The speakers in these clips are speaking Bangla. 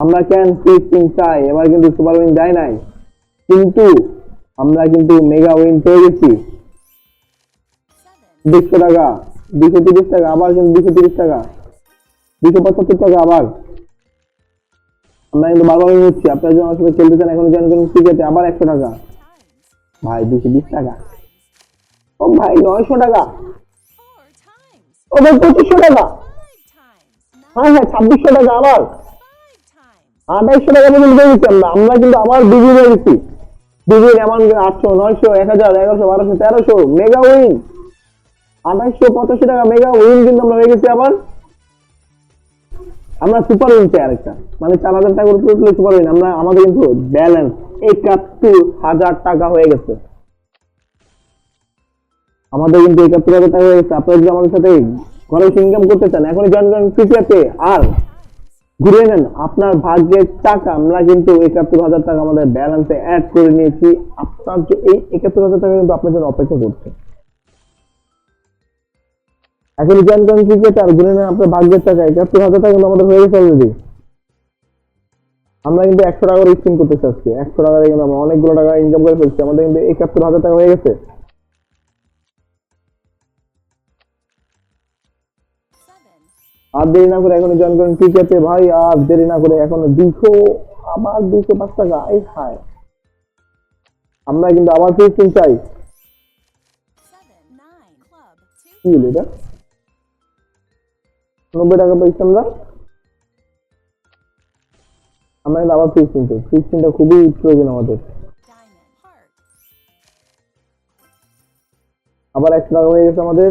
আমরা কেন ফিফটিন চাই? এবার কিন্তু সুপার উইন যায় নাই। কিন্তু আমরা কিন্তু মেগা উইন পেয়ে গেছি। দুশো টাকা, দুশো তিরিশ টাকা, আবার কিন্তু দুশো তিরিশ টাকা, দুশো পঁচাত্তর টাকা আবার। আমরা কিন্তু বারবার উইন হচ্ছি আপনারা আমার সাথে খেলতে চান এখন জয়েন ঠিক আছে আবার একশো টাকা। ভাই, দুশো বিশ টাকা। ও ভাই, নয়শো টাকা। ও ভাই, পঁচিশশো টাকা। হ্যাঁ হ্যাঁ ছাব্বিশশো টাকা আবার। আঠাইশশো টাকা পর্যন্ত পেয়ে গেছি আমরা কিন্তু আবার বিজি হয়ে গেছি বিজি এমন আটশো, নয়শো, এক হাজার, এগারোশো, বারোশো, তেরোশো, মেগা উইন। আঠাইশশো, পঁচাশি টাকা মেগা উইন কিন্তু আমরা হয়ে গেছি আবার। আমরা সুপার উইন চাই আরেকটা। মানে চার হাজার টাকা করে পুরো সুপার উইন। আমরা, আমাদের কিন্তু ব্যালেন্স একাত্তর হাজার টাকা হয়ে গেছে। আমাদের কিন্তু একাত্তর হাজার টাকা হয়ে গেছে। আপনারা যদি আমাদের সাথে ঘরে ইনকাম করতে চান, এখনই জয়েন করেন ক্রিকেটে আর ঘুরে নেন। আপনার ভাগ্যের টাকা, আমরা কিন্তু একাত্তর হাজার টাকা আমাদের ব্যালেন্সে অ্যাড করে নিয়েছি। আপনার এই একাত্তর হাজার টাকা কিন্তু আপনার জন্য অপেক্ষা করছে। এখন জয়েন করেন ক্রিকেট আর ঘুরে নেন আপনার ভাগ্যের টাকা। একাত্তর হাজার টাকা কিন্তু আমাদের হয়ে গেছে অলরেডি আমরা কিন্তু একশো টাকা করে স্পিন করতে চাচ্ছি একশো টাকা কিন্তু আমরা অনেকগুলো টাকা ইনকাম করে ফেলছি। আমাদের কিন্তু একাত্তর হাজার টাকা হয়ে গেছে। আর দেরি না করে এখন জয়েন করেন ক্রিকেটে ভাই, আর দেরি না করে এখন দুশো আবার দুশো পাঁচ টাকা, এই হায়। আমরা কিন্তু আবার ফিফটিন চাই। কি হলো এটা? নব্বই টাকা পাইছি আমরা। আমরা কিন্তু আবার ফিফটিন চাই। ফিফটিনটা খুবই প্রয়োজন আমাদের। আবার একশো টাকা হয়ে গেছে আমাদের।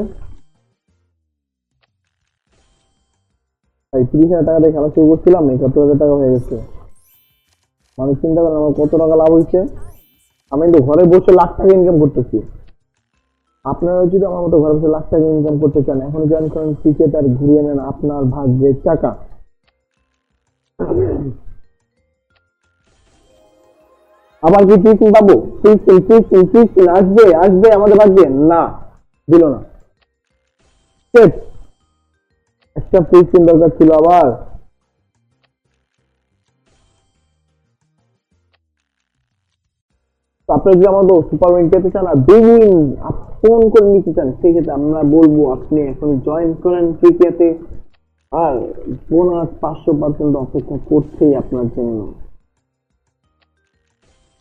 ভাই তিরিশ হাজার টাকা দিয়ে খেলা শুরু করছিলাম একাত্তর হাজার টাকা হয়ে গেছে। মানুষ চিন্তা আমার কত টাকা লাভ হয়েছে। আমি কিন্তু ঘরে বসে লাখ টাকা ইনকাম করতেছি। আপনারা যদি আমার মতো ঘরে বসে লাখ টাকা ইনকাম করতে চান, এখন জয়েন করেন ক্রিকেট আর ঘুরিয়ে নেন আপনার ভাগ্যের টাকা আবার কি পাবো? আসবে আসবে আমাদের ভাগ্যে? না, দিল না. একটা ফিফটিন দরকার ছিল আবার। আপনারা যদি আমাদের সুপার উইন পেতে চান আর বিগ উইন ফোন করে নিতে চান, সেক্ষেত্রে আমরা বলব আপনি এখন জয়েন করেন ক্রিকেটে আর বোনাস পাঁচশো পার্সেন্ট অপেক্ষা করছেই আপনার জন্য।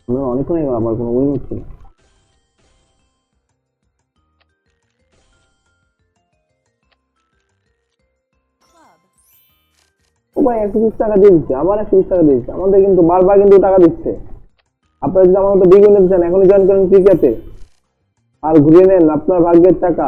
আমরা হয়ে গেল আবার কোনো উইন হচ্ছে না। ভাই, একশো বিশ টাকা দিয়ে দিচ্ছে, আবার একশো বিশ টাকা দিয়ে দিচ্ছে। আমাদের কিন্তু বারবার কিন্তু টাকা দিচ্ছে। আপনারা যদি আমার মতো বিগুনে এখনই জয়েন করেন ক্রিকেটে আর ঘুরিয়ে নেন আপনার ভাগ্যের টাকা।